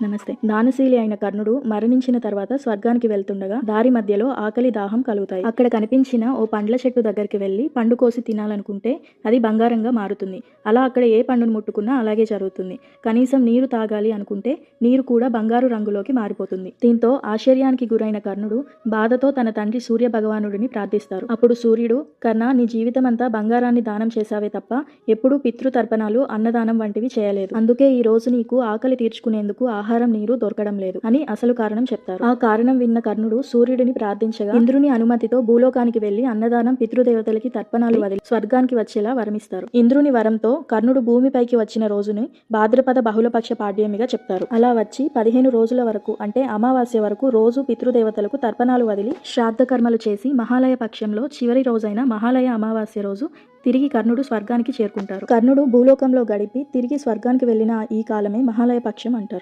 నమస్తే. దానశీలి అయిన కర్ణుడు మరణించిన తర్వాత స్వర్గానికి వెళ్తుండగా దారి మధ్యలో ఆకలి దాహం కలుగుతాయి. అక్కడ కనిపించిన ఓ పండ్ల చెట్టు దగ్గరికి వెళ్ళి పండు కోసి తినాలనుకుంటే అది బంగారంగా మారుతుంది. అలా అక్కడ ఏ పండును ముట్టుకున్నా అలాగే జరుగుతుంది. కనీసం నీరు తాగాలి అనుకుంటే నీరు కూడా బంగారు రంగులోకి మారిపోతుంది. దీంతో ఆశ్చర్యానికి గురైన కర్ణుడు బాధతో తన తండ్రి సూర్య భగవానుడిని ప్రార్థిస్తారు. అప్పుడు సూర్యుడు కర్ణ నీ జీవితం అంతా బంగారాన్ని దానం చేశావే తప్ప ఎప్పుడూ పితృతర్పణాలు అన్నదానం వంటివి చేయలేదు. అందుకే ఈ రోజు నీకు ఆకలి తీర్చుకునేందుకు ఆహారం ఆహారం నీరు దొరకడం లేదు అని అసలు కారణం చెప్తారు. ఆ కారణం విన్న కర్ణుడు సూర్యుడిని ప్రార్థించగా ఇంద్రుని అనుమతితో భూలోకానికి వెళ్ళి అన్నదానం పితృదేవతలకి తర్పణాలు వదిలి స్వర్గానికి వచ్చేలా వరమిస్తారు. ఇంద్రుని వరంతో కర్ణుడు భూమిపైకి వచ్చిన రోజుని భాద్రపద బహుళపక్ష పాడ్యమిగా చెప్తారు. అలా వచ్చి పదిహేను రోజుల వరకు అంటే అమావాస్య వరకు రోజు పితృదేవతలకు తర్పణాలు వదిలి శ్రాద్ధ కర్మలు చేసి మహాలయ పక్షంలో చివరి రోజైన మహాలయ అమావాస్య రోజు తిరిగి కర్ణుడు స్వర్గానికి చేరుకుంటారు. కర్ణుడు భూలోకంలో గడిపి తిరిగి స్వర్గానికి వెళ్ళిన ఈ కాలమే మహాలయ పక్షం అంటారు.